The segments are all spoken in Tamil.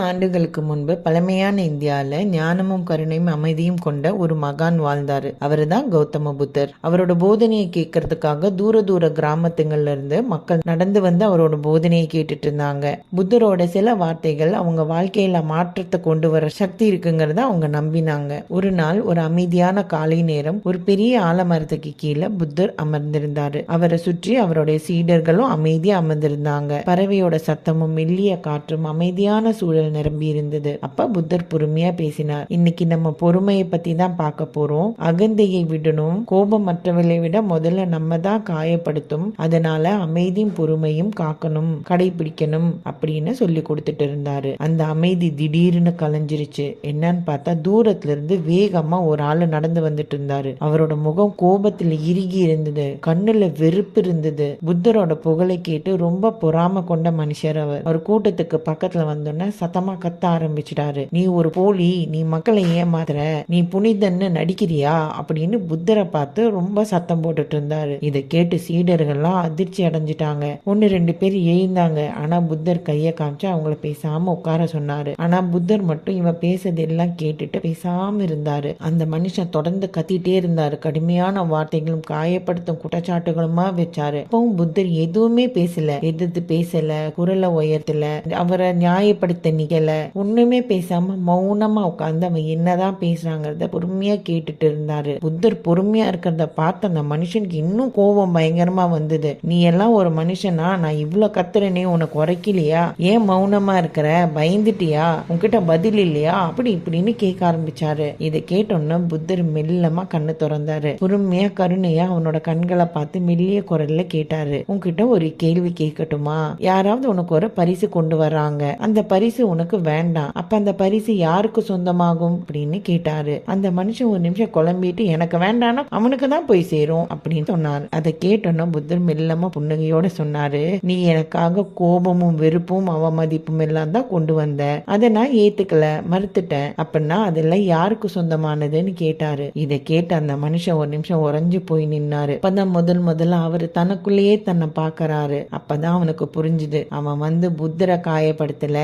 ஆண்டுகளுக்கு முன்பு பழமையான இந்தியாவில் ஞானமும் கருணையும் அமைதியும் கொண்ட ஒரு மகான் வாழ்ந்தாரு. அவருதான் கௌதம புத்தர். அவரோட போதனையை கேட்கறதுக்காக தூர தூர கிராமத்துங்கள்ல இருந்து மக்கள் நடந்து வந்து அவரோட போதனையை கேட்டுட்டு இருந்தாங்க. புத்தரோட சில வார்த்தைகள் அவங்க வாழ்க்கையில மாற்றத்தை கொண்டு வர சக்தி இருக்குங்கிறத அவங்க நம்பினாங்க. ஒரு நாள் ஒரு அமைதியான காலை நேரம் ஒரு பெரிய ஆலமரத்துக்கு கீழே புத்தர் அமர்ந்திருந்தாரு. அவரை சுற்றி அவருடைய சீடர்களும் அமைதியா அமர்ந்திருந்தாங்க. பறவையோட சத்தமும் மெல்லிய காற்றும் அமைதியான சூழல் நிரம்பி இருந்தது. அப்ப புத்தர் பொறுமையா பேசினார். இன்னைக்கு நம்ம பொறுமையை பத்தி தான் பார்க்க போறோம். அகந்தையை விடணும். கோபம் மற்றவர்களை விட முதல்ல நம்ம தான் காயப்படுத்தும். அதனால அமைதியும் பொறுமையும் காக்கணும். கடைபிடிக்கணும். அப்படின்னு சொல்லி கொடுத்துட்டு இருந்தாரு. அந்த அமைதி திடீர்னு கலைஞ்சிருச்சு. என்னன்னு பார்த்தா தூரத்துல இருந்து வேகமா ஒரு ஆளு நடந்து வந்துட்டு இருந்தாரு. அவரோட முகம் கோபத்துல இறுகி இருந்தது. கண்ணுல வெறுப்பு இருந்தது. புத்தரோட புகழை கேட்டு ரொம்ப பொறாம கொண்ட மனுஷர் அவர். அவர் கூட்டத்துக்கு பக்கத்துல வந்தோன்னே சத்தம் கத்த ஆரம்பிச்சிட்டாரு. நீ ஒரு போலி நீ மக்களை ஏமாத்துற நீ புனிதன்னு நடிக்கிறியா? அப்படின்னு புத்தரை பார்த்து ரொம்ப சத்தம் போட்டுட்டு இருந்தாரு. இதை கேட்டு சீடர்கள்லாம் அதிர்ச்சி அடைஞ்சிட்டாங்க. ஒன்னு ரெண்டு பேர் எழுந்தாங்க ஆனா புத்தர் கையை காமிச்சு அவங்கள பேசாம உட்கார சொன்னாரு. ஆனா புத்தர் மட்டும் இவன் பேசுறது எல்லாம் கேட்டுட்டு பேசாம இருந்தாரு. அந்த மனுஷன் தொடர்ந்து கத்திட்டே இருந்தாரு. கடுமையான வார்த்தைகளும் காயப்படுத்தும் குற்றச்சாட்டுகளுமா வச்சாரு. அப்பவும் புத்தர் எதுவுமே பேசல. எதிர்த்து பேசல குரலை உயர்த்தல. அவரை நியாயப்படுத்த நிகழ ஒண்ணுமே பேசாம மௌனமா உட்கார்ந்து அவன் என்னதான் பேசுறாங்கிறத பொறுமையா கேட்டுட்டு இருந்தாரு. புத்தர் பொறுமையா இருக்கிறத பார்த்து அந்த மனுஷனுக்கு இன்னும் கோபம் பயங்கரமா வந்தது. நீ எல்லாம் ஒரு மனுஷனா? நான் இவ்வளவு கத்துறேனே உனக்கு உரைக்கலையா ஏன் மௌனமா இருக்கிற? பயந்துட்டியா? உன்கிட்ட பதில் இல்லையா? அப்படி இப்படின்னு கேட்க ஆரம்பிச்சாரு. இதை கேட்டோன்னு புத்தர் மெல்லமா கண்ணு திறந்தாரு. பொறுமையா கருணையா அவனோட கண்களை பார்த்து மெல்லிய குரல்ல கேட்டாரு. உன்கிட்ட ஒரு கேள்வி கேட்கட்டுமா? யாராவது உனக்கு ஒரு பரிசு கொண்டு வர்றாங்க. அந்த பரிசு உனக்கு வேண்டாம். அப்ப அந்த பரிசு யாருக்கு சொந்தமாகும்? அப்படின்னு கேட்டாரு. அந்த மனுஷன் ஒரு நிமிஷம் குழம்பிட்டு எனக்கு வேண்டாம்னா அவனுக்கு தான் போய் சேரும் அப்படின்னு சொன்னார். அதை கேட்டோன்னா புத்தர் மெல்லமா புன்னகையோட சொன்னாரு. நீ எனக்காக கோபமும் வெறுப்பும் அவமதிப்பும் எல்லாம் தான் கொண்டு வந்த. அதை நான் ஏத்துக்கல மறுத்துட்டேன். அப்படின்னா அதெல்லாம் யாருக்கு சொந்தமானதுன்னு கேட்டாரு. இதை கேட்ட அந்த மனுஷன் ஒரு நிமிஷம் உறைஞ்சு போய் நின்னாரு. அப்பதான் முதல் முதல்ல அவரு தனக்குள்ளேயே தன்னை பாக்குறாரு. அப்பதான் அவனுக்கு புரிஞ்சுது. அவன் வந்து புத்தரை காயப்படுத்தல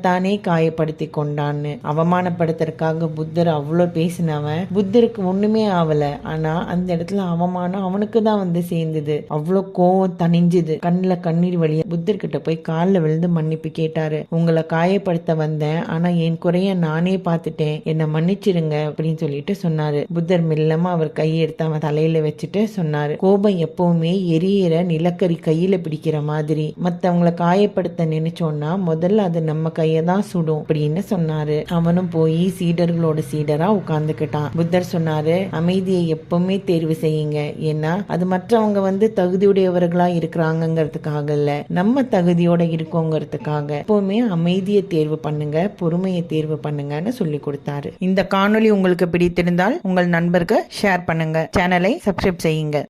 தன்னைத்தானே காயப்படுத்தி கொண்டான்னு அவமானப்படுத்துறதுக்காக புத்தர் அவ்வளவு பேசினவன். புத்தருக்கு ஒண்ணுமே ஆகல ஆனா அந்த இடத்துல அவமானம் அவனுக்கு தான் வந்து சேர்ந்தது. அவ்வளவு கோவம் தணிஞ்சுது. கண்ணுல கண்ணீர் வழிய புத்தர் கிட்ட போய் காலில் விழுந்து மன்னிப்பு கேட்டாரு. உங்களை காயப்படுத்த வந்தேன். ஆனா என் குறைய நானே பார்த்துட்டேன். என்னை மன்னிச்சிருங்க அப்படின்னு சொல்லிட்டு சொன்னாரு. புத்தர் மெல்லமா அவர் கையை எடுத்து அவன் தலையில வச்சுட்டு சொன்னாரு. கோபம் எப்பவுமே எரியற நிலக்கரி கையில பிடிக்கிற மாதிரி. மத்தவங்களை காயப்படுத்த நினைச்சோம்னா முதல்ல அது நம்ம கை தலையை தான் சுடும் அப்படின்னு சொன்னாரு. அவனும் போய் சீடர்களோட சீடரா உட்கார்ந்துக்கிட்டான். புத்தர் சொன்னாரு அமைதியை எப்பவுமே தேர்வு செய்யுங்க. ஏன்னா அது மற்றவங்க வந்து தகுதியுடையவர்களா இருக்கிறாங்கிறதுக்காக இல்ல நம்ம தகுதியோட இருக்கோங்கிறதுக்காக. எப்பவுமே அமைதியை தேர்வு பண்ணுங்க பொறுமையை தேர்வு பண்ணுங்கன்னு சொல்லி கொடுத்தாரு. இந்த காணொளி உங்களுக்கு பிடித்திருந்தால் உங்கள் நண்பருக்கு ஷேர் பண்ணுங்க. சேனலை சப்ஸ்கிரைப் செய்யுங்க.